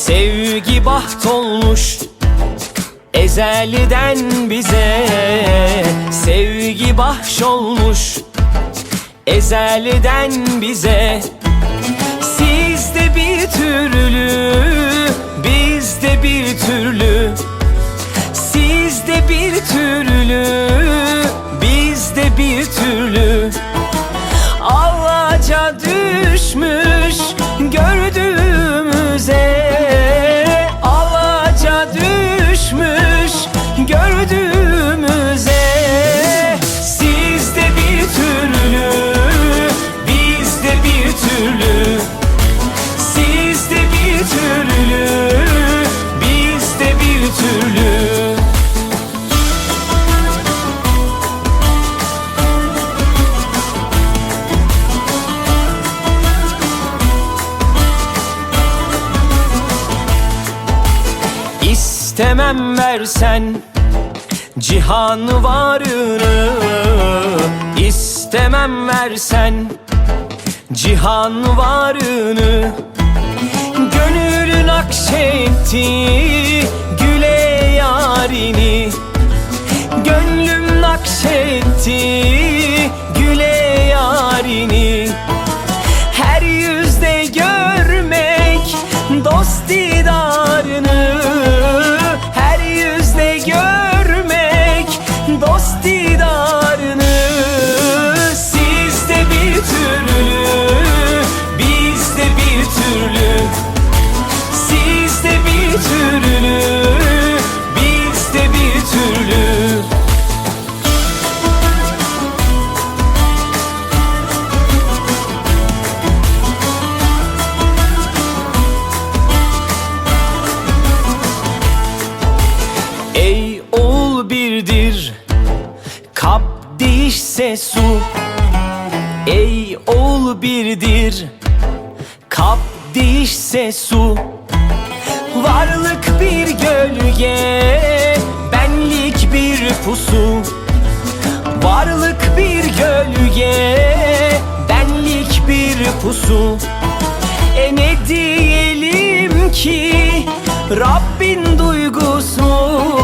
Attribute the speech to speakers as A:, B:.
A: Sevgi baht olmuş Ezelden bize. Sevgi bahş olmuş Ezelden bize. Sizde bir türlü Bizde bir türlü. Sizde bir türlü Bizde bir türlü. Ağaca düşmüş İstemem versen cihan varını İstemem versen cihan varını Gönül nakşetti türlü bizde bir türlü. Ey oğul birdir Kap değişse su. Ey oğul birdir Kap değişse su Varlık bir gölge Benlik bir pusu. Varlık bir gölge Benlik bir pusu. E ne diyelim ki Rabbin duygusu